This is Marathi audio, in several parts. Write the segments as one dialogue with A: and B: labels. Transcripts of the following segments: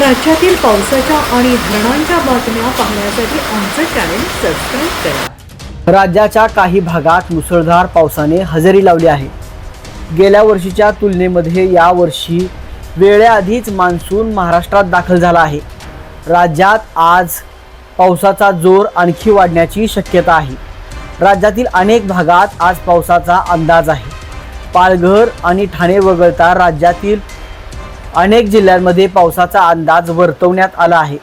A: राज्यातील पावसाच्या आणि धरणांच्या बातम्या पाहण्यासाठी आमचं चॅनेल सबस्क्राईब करा.
B: राज्याच्या काही भागात मुसळधार पावसाने हजेरी लावली आहे. गेल्या वर्षीच्या तुलनेमध्ये यावर्षी वेळेआधीच मान्सून महाराष्ट्रात दाखल झाला आहे. राज्यात आज पावसाचा जोर आणखी वाढण्याची शक्यता आहे. राज्यातील अनेक भागात आज पावसाचा अंदाज आहे. पालघर आणि ठाणे वगळता राज्यातील अनेक जिल्ह्यांमध्ये पावसाचा अंदाज वर्तवण्यात आला आहे.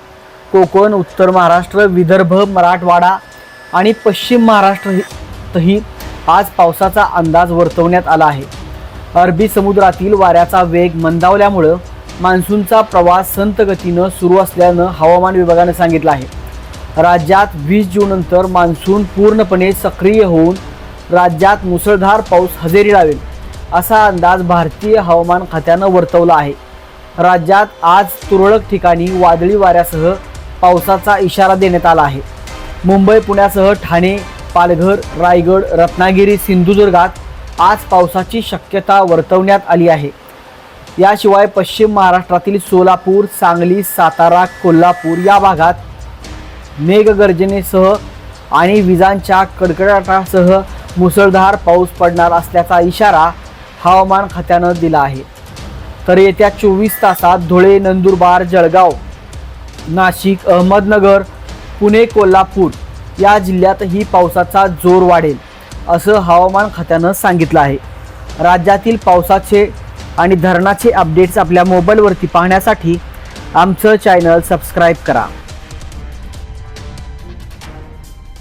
B: कोकण उत्तर महाराष्ट्र विदर्भ मराठवाडा आणि पश्चिम महाराष्ट्रही आज पावसाचा अंदाज वर्तवण्यात आला आहे. अरबी समुद्रातील वाऱ्याचा वेग मंदावल्यामुळं मान्सूनचा प्रवास संत गतीनं सुरू असल्यानं हवामान विभागानं सांगितलं आहे. राज्यात वीस जूननंतर मान्सून पूर्णपणे सक्रिय होऊन राज्यात मुसळधार पाऊस हजेरी लावेल असा अंदाज भारतीय हवामान खात्यानं वर्तवला आहे. राज्यात आज तुरळक ठिकाणी वादळी वाऱ्यासह पावसाचा इशारा देण्यात आला आहे. मुंबई पुण्यासह ठाणे पालघर रायगड रत्नागिरी सिंधुदुर्गात आज पावसाची शक्यता वर्तवण्यात आली आहे. याशिवाय पश्चिम महाराष्ट्रातील सोलापूर सांगली सातारा कोल्हापूर या भागात मेघगर्जनेसह आणि विजांच्या कडकडाटासह मुसळधार पाऊस पडणार असल्याचा इशारा हवामान खात्यानं दिला आहे. तर येत्या चोवीस तासात धुळे नंदुरबार जळगाव नाशिक अहमदनगर पुणे कोल्हापूर या जिल्ह्यातही पावसाचा जोर वाढेल असं हवामान खात्यानं सांगितलं आहे. राज्यातील पावसाचे आणि धरणाचे अपडेट्स आपल्या मोबाईलवरती पाहण्यासाठी आमचं चॅनल सबस्क्राईब करा.